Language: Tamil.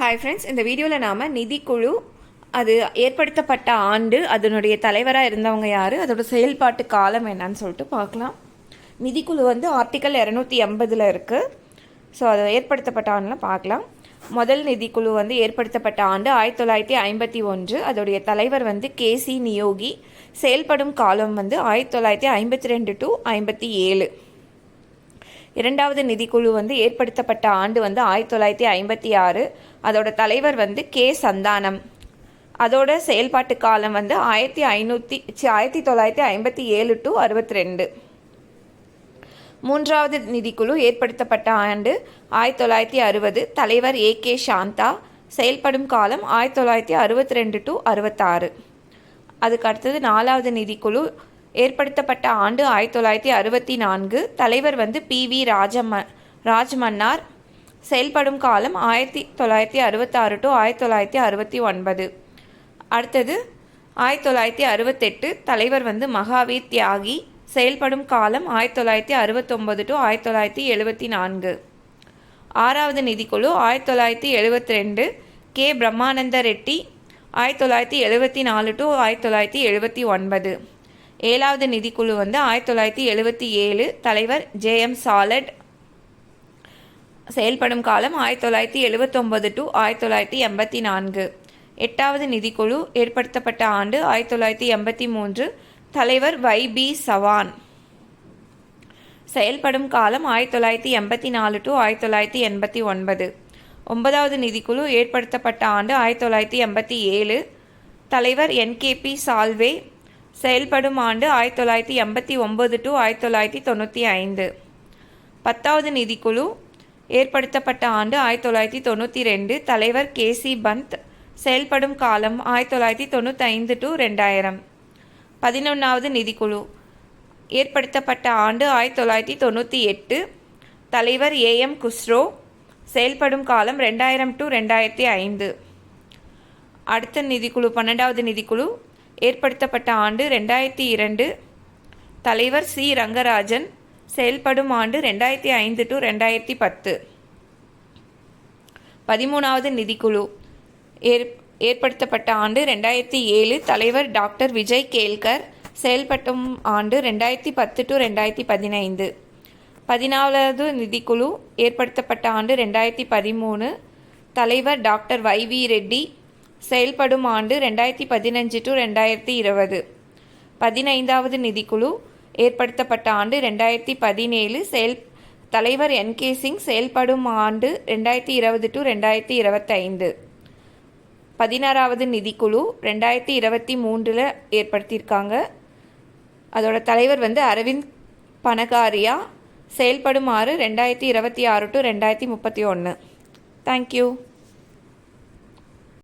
ஹாய் ஃப்ரெண்ட்ஸ் இந்த வீடியோவில் நாம் நிதிக்குழு அது ஏற்படுத்தப்பட்ட ஆண்டு அதனுடைய தலைவராக இருந்தவங்க யார் அதோட செயல்பாட்டு காலம் என்னன்னு சொல்லிட்டு பார்க்கலாம். நிதிக்குழு வந்து ஆர்டிக்கல் இரநூத்தி எண்பதில் இருக்குது ஸோ அது ஏற்படுத்தப்பட்ட ஆண்டுலாம் பார்க்கலாம். முதல் நிதிக்குழு வந்து ஏற்படுத்தப்பட்ட ஆண்டு ஆயிரத்தி தொள்ளாயிரத்தி ஐம்பத்தி ஒன்று. அதோடைய தலைவர் வந்து கே சி நியோகி. செயல்படும் காலம் வந்து ஆயிரத்தி தொள்ளாயிரத்தி ஐம்பத்தி ரெண்டு டு ஐம்பத்தி ஏழு. இரண்டாவது நிதிக்குழு வந்து ஏற்படுத்தப்பட்ட ஆண்டு வந்து ஆயிரத்தி தொள்ளாயிரத்தி ஐம்பத்தி ஆறு. அதோட தலைவர் வந்து கே. சந்தானம். அதோட செயல்பாட்டு காலம் வந்து ஆயிரத்தி ஐநூற்றி ஆயிரத்தி தொள்ளாயிரத்தி ஐம்பத்தி ஏழு டு அறுபத்தி ரெண்டு மூன்றாவது நிதிக்குழு ஏற்படுத்தப்பட்ட ஆண்டு ஆயிரத்தி தொள்ளாயிரத்தி அறுபது. தலைவர் ஏ. கே. சாந்தா. செயல்படும் காலம் ஆயிரத்தி தொள்ளாயிரத்தி அறுபத்தி ரெண்டு டு அறுபத்தாறு. அதுக்கு அடுத்தது நாலாவது நிதிக்குழு ஏற்படுத்தப்பட்ட ஆண்டு ஆயிரத்தி தொள்ளாயிரத்தி அறுபத்தி நான்கு. தலைவர் வந்து பி. வி. ராஜம ராஜமன்னார். செயல்படும் காலம் ஆயிரத்தி தொள்ளாயிரத்தி அறுபத்தாறு டு ஆயிரத்தி தொள்ளாயிரத்தி அறுபத்தி ஒன்பது. அடுத்தது ஆயிரத்தி தொள்ளாயிரத்தி அறுபத்தெட்டு தலைவர் வந்து மகாவீர் தியாகி. செயல்படும் காலம் ஆயிரத்தி தொள்ளாயிரத்தி அறுபத்தொம்பது டு ஆயிரத்தி தொள்ளாயிரத்தி எழுபத்தி நான்கு. ஆறாவது நிதிக்குழு ஆயிரத்தி தொள்ளாயிரத்தி எழுபத்தி ரெண்டு கே. பிரம்மானந்த ரெட்டி ஆயிரத்தி தொள்ளாயிரத்தி எழுபத்தி நாலு டு ஆயிரத்தி தொள்ளாயிரத்தி எழுபத்தி ஒன்பது. ஏழாவது நிதிக்குழு வந்து ஆயிரத்தி தொள்ளாயிரத்தி எழுபத்தி ஏழு தலைவர் ஜே எம் சாலட் செயல்படும் காலம் ஆயிரத்தி தொள்ளாயிரத்தி எழுபத்தொம்பது டு ஆயிரத்தி தொள்ளாயிரத்தி எண்பத்தி நான்கு. எட்டாவது நிதிக்குழு ஏற்படுத்தப்பட்ட ஆண்டு ஆயிரத்தி தொள்ளாயிரத்தி எண்பத்தி மூன்று தலைவர் வை பி சவான். செயல்படும் காலம் ஆயிரத்தி தொள்ளாயிரத்தி எண்பத்தி நாலு டு ஆயிரத்தி தொள்ளாயிரத்தி எண்பத்தி ஒன்பது. ஒன்பதாவது நிதிக்குழு ஏற்படுத்தப்பட்ட ஆண்டு ஆயிரத்தி தொள்ளாயிரத்தி எண்பத்தி ஏழு தலைவர் என்கேபி சால்வே செயல்படும் ஆண்டு ஆயிரத்தி தொள்ளாயிரத்தி எண்பத்தி ஒம்பது டு ஆயிரத்தி தொள்ளாயிரத்தி தொண்ணூற்றி ஐந்து. பத்தாவது நிதிக்குழு ஏற்படுத்தப்பட்ட ஆண்டு ஆயிரத்தி தொள்ளாயிரத்தி தொண்ணூற்றி ரெண்டு. தலைவர் கே சி பந்த் செயல்படும் காலம் ஆயிரத்தி தொள்ளாயிரத்தி தொண்ணூற்றி ஐந்து டு ரெண்டாயிரம். பதினொன்றாவது நிதிக்குழு ஏற்படுத்தப்பட்ட ஆண்டு ஆயிரத்தி தொள்ளாயிரத்தி தொண்ணூற்றி எட்டு. தலைவர் ஏ எம் குஸ்ரோ செயல்படும் காலம் ரெண்டாயிரம் டு ரெண்டாயிரத்தி ஐந்து. அடுத்த நிதிக்குழு பன்னெண்டாவது நிதிக்குழு ஏற்படுத்தப்பட்ட ஆண்டு ரெண்டாயிரத்தி இரண்டு. தலைவர் சி. ரங்கராஜன் செயல்படும் ஆண்டு ரெண்டாயிரத்தி ஐந்து டு ரெண்டாயிரத்தி பத்து. பதிமூணாவது நிதிக்குழு. ஏற் ஏற்படுத்தப்பட்ட ஆண்டு ரெண்டாயிரத்தி ஏழு. தலைவர் டாக்டர் விஜய் கேல்கர் செயல்பட்டும் ஆண்டு ரெண்டாயிரத்தி பத்து டு ரெண்டாயிரத்தி பதினைந்து. பதினாலாவது நிதிக்குழு ஏற்படுத்தப்பட்ட ஆண்டு ரெண்டாயிரத்தி பதிமூணு. தலைவர் டாக்டர் வை வி ரெட்டி செயல்படும் ஆண்டு ரெண்டாயிரத்தி பதினஞ்சு டு ரெண்டாயிரத்தி இருபது. பதினைந்தாவது நிதிக்குழு ஏற்படுத்தப்பட்ட ஆண்டு ரெண்டாயிரத்தி பதினேழு. செயல் தலைவர் என் கே சிங் செயல்படும் ஆண்டு ரெண்டாயிரத்தி இருபது டு ரெண்டாயிரத்தி இருபத்தைந்து. பதினாறாவது நிதிக்குழு ரெண்டாயிரத்தி இருபத்தி மூன்றில் ஏற்படுத்தியிருக்காங்க. அதோட தலைவர் வந்து அரவிந்த் பனகாரியா. செயல்படுமாறு ரெண்டாயிரத்தி இருபத்தி ஆறு டு ரெண்டாயிரத்தி முப்பத்தி ஒன்று தேங்க்யூ